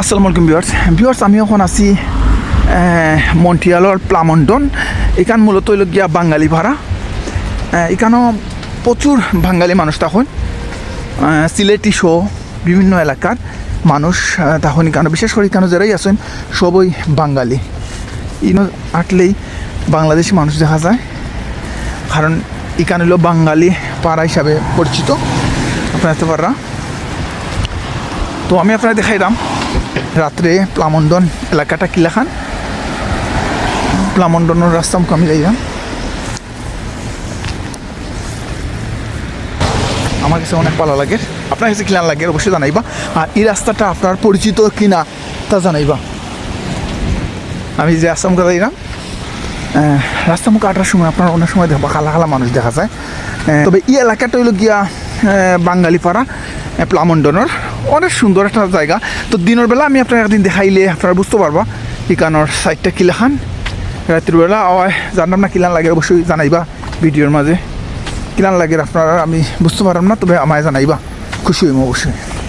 আসসালামু আলাইকুম viewers. Viewers, আমি এখন আছি মন্ট্রিয়ালর প্লামন্টন এখান মূলত হইল গিয়া বাঙালি ভাড়া। এখানেও প্রচুর বাঙালি মানুষ তখন। সিলেটি শো বিভিন্ন এলাকার মানুষ তখন এখানে, বিশেষ করে এখানে যারাই আছেন, সবই বাঙালি। ইনো আটলেই বাংলাদেশি মানুষ দেখা যায়। কারণ এখানে হলো বাঙালি পাড়া হিসাবে পরিচিত। আপনার পাররা। তো আমি আপনার দেখাইলাম রাত্রে প্লামন্ডন এলাকাটা কিলাখান। প্লামন্ডনের রাস্তা আমি যাইলাম। আমার কাছে অনেক ভালো লাগে। আপনার কাছে কিনা লাগে অবশ্যই জানাইবা। আর এই রাস্তাটা আপনার পরিচিত কিনা তা জানাইবা। আমি যে মুখে যাইলাম আহ, রাস্তা মুখে আটার সময় আপনার অনেক সময় দেখবা খালা খালা মানুষ দেখা যায়। তবে এই এলাকাটা হইল গিয়া বাঙালি পাড়া প্লামন্ডনের অনেক সুন্দর একটা জায়গা। তো দিনের বেলা আমি আপনার একদিন দেখাইলে আপনারা বুঝতে পারবা ইকানোর সাইডটা কিলাখান রাত্রির বেলা, আওয়ায় জানলাম না কিলান লাগে অবশ্যই জানাইবা ভিডিওর মাঝে। কিলান লাগে আপনারা, আমি বুঝতে পারলাম না, তবে আমায় জানাইবা। খুশি হইম অবশ্যই।